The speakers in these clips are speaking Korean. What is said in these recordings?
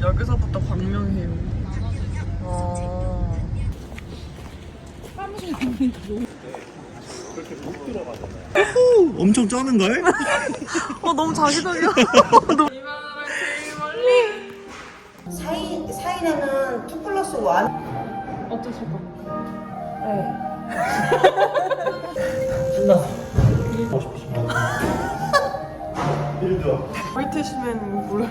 여기서부터 광명해요. 아. 엄청 쩌는 걸? 어 너무 자기적이야. 너무- 사이, 사이는 2 플러스 1. 어쩌실 거? 브리티시맨 몰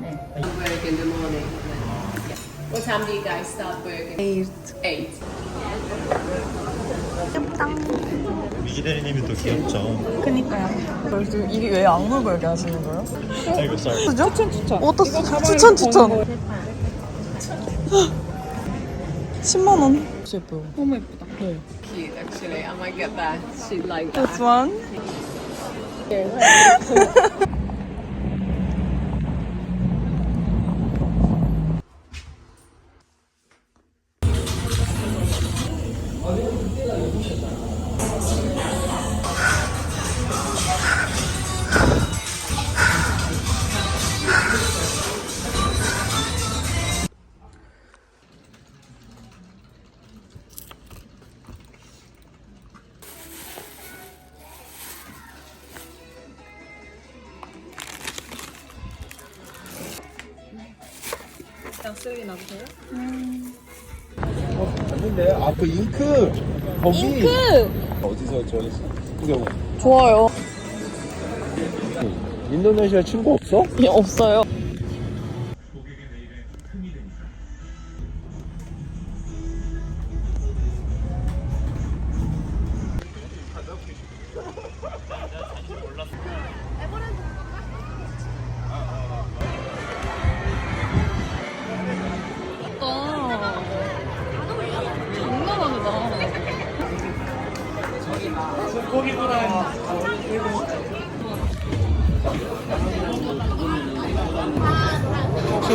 라. work in the morning. What time do you guys start working? 에잇. Eight. 미기 대리님이 또 귀엽죠. 그니까요. 이게 왜 악물 걸게 하시는 거예요? 아이고 쌀. 그죠? 추천 추천. 어떻어? 추천 추천. 10만 원. 진짜 예뻐요. 너무 예쁘다. 네. Cute, actually. I might get that. She'd like that. This one. 그냥 쓰레기 놔주세요. 근데 아그 잉크 거기 잉크 어디서 저기 구경 좋아요. 인도네시아 친구 없어? 예, 없어요.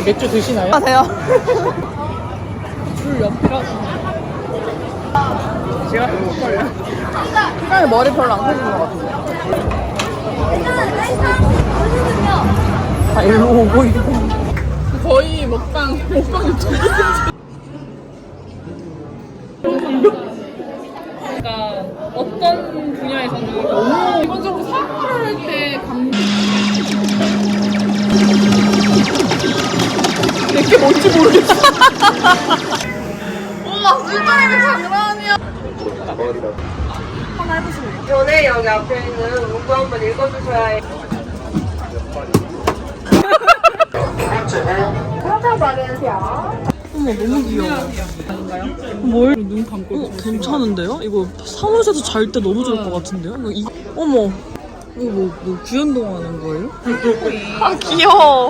혹시 맥주 드시나요? 하세요. 줄 옆이라서. 제가 행복할래. 시간에 머리 별로 안 커지는 것 같은데. 다 일로 오고 있고. 거의 먹방, 먹방 유튜브. 전에 여기 앞에 있는 문구 한번 읽어주셔야 해요. 어머, 너무 귀여워. 뭘? 눈 감고. 어, 괜찮은데요? 이거 사무실에서 잘 때 너무 좋을 것 같은데요? 이거, 이 어머. 이거 뭐, 뭐, 구연동 하는 거예요? 아, 귀여워.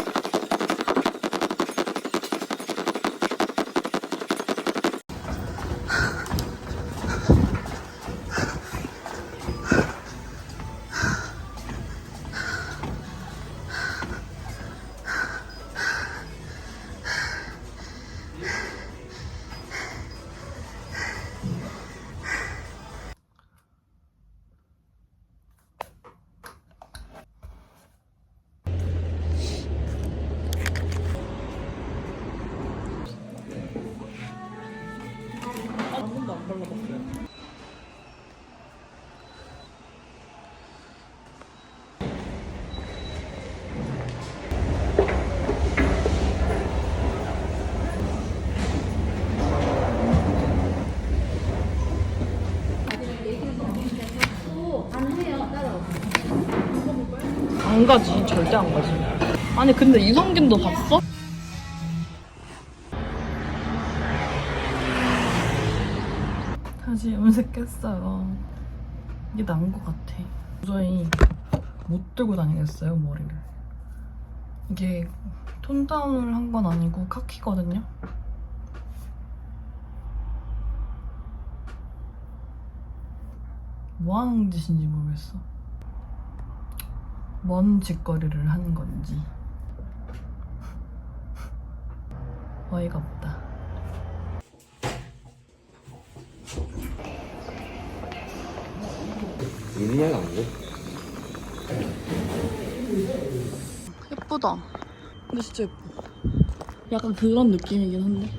컬러가 보여. 안 가지 절대 안 가지 아니 근데 이성균도 봤어? 다시 염색했어요. 이게 나은 것 같아. 도저히 못 들고 다니겠어요 머리를. 이게 톤 다운을 한 건 아니고 카키거든요? 뭐 하는 짓인지 모르겠어. 뭔 짓거리를 하는 건지. 어이가 없다. 안 돼? 예쁘다. 근데 진짜 예뻐. 약간 그런 느낌이긴 한데.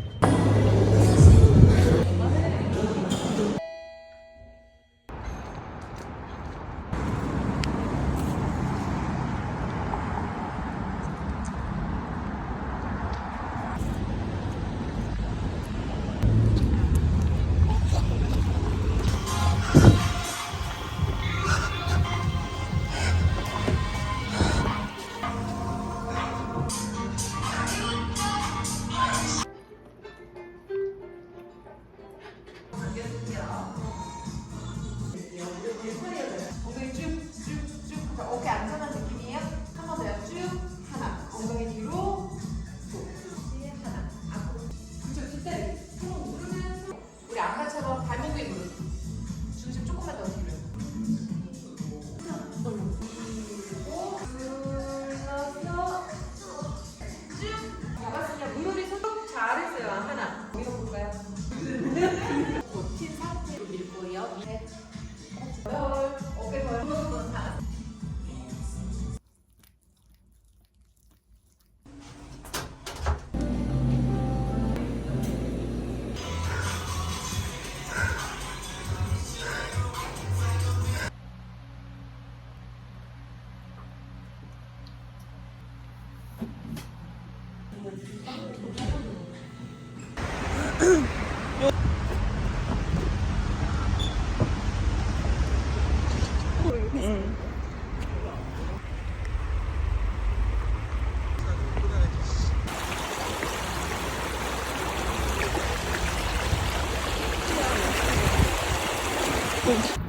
응,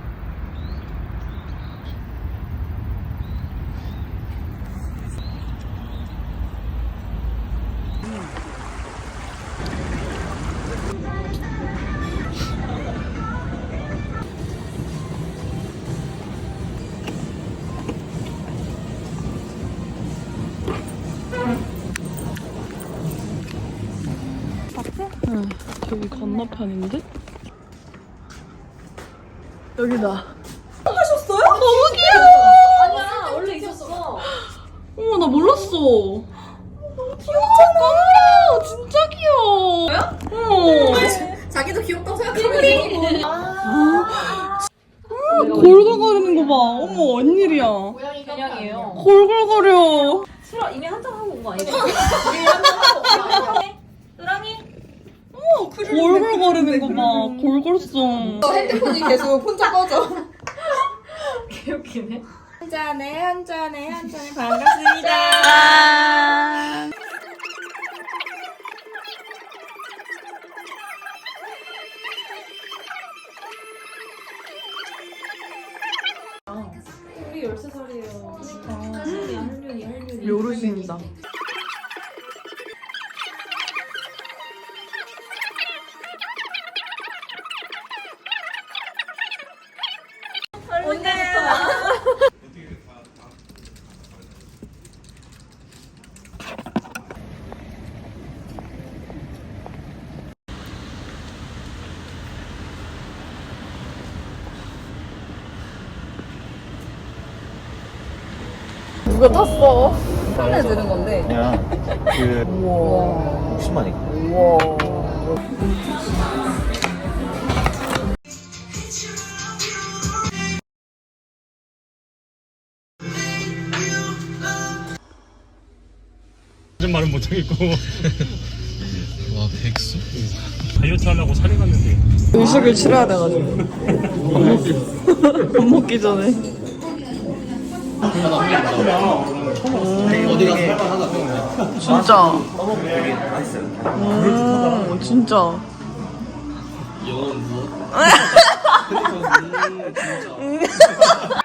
건너편인데? 여기다. 하셨어요? 너무 귀여워! 아니야 원래 있었어. 어머, 나 몰랐어. 너무 귀여워! 진짜 귀여워! 뭐야? 어. 자기도 귀엽다고 생각하면 골골거리는 거 봐. 어머, 웬일이야. 그냥이에요. 골골거려. 술아 이미 한잔 하고 온 거 아니야? 으랑이 골골 거리는 거 봐. 골골송. 핸드폰이 계속 혼자 꺼져. 개웃기네. 한 잔에 한 잔에 한 잔에 반갑습니다. 짠! 우리 13살이에요. 한윤이 한윤이 한윤이. 요르신이다. 누가 탔어? 손에 드는 건데. 그냥 그 우와. 60만 있고. 우와. 말은 못하겠고 와 백수? 다이어트 하려고 살이 갔는데 의식을 치러야 돼가지고 밥 먹기 전에 어디가 진짜 음 진짜 영어는 무엇?